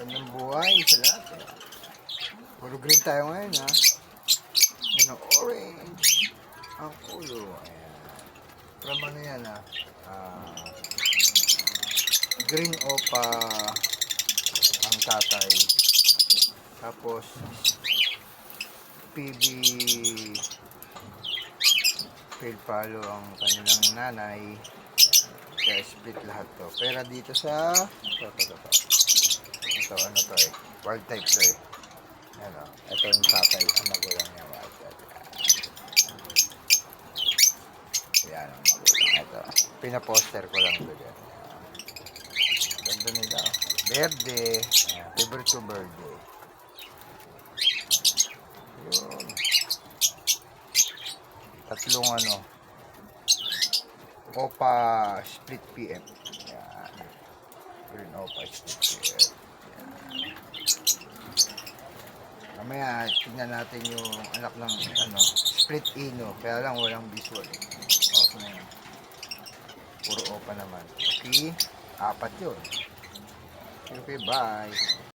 Magandang buhay sa lahat. eh. Puro green tayo ngayon ha. Ano, orange. Ang ulo. Ayan. From ano yan ha. Ah, green opa ang tatay. Tapos PB pale palo ang kanilang nanay. Kaya split lahat to. Pero dito sa ito, ito, ito, ito. Ito, to eh. Wild type to eh. Ano, ito yung tatay, ang magulang niya. Yan ang magulang. Ito. Pinaposter ko lang ito dyan. Ganda nila. Verde. Favorite ko. Yun. Tatlong ano. Opa split PM. Yan. Green Opa split PM. Mamaya, tignan natin yung anak ng ano, split ino. Kaya lang walang visual. eh. Off na yun. Puro opa naman. Okay? Apat yun. Okay, bye.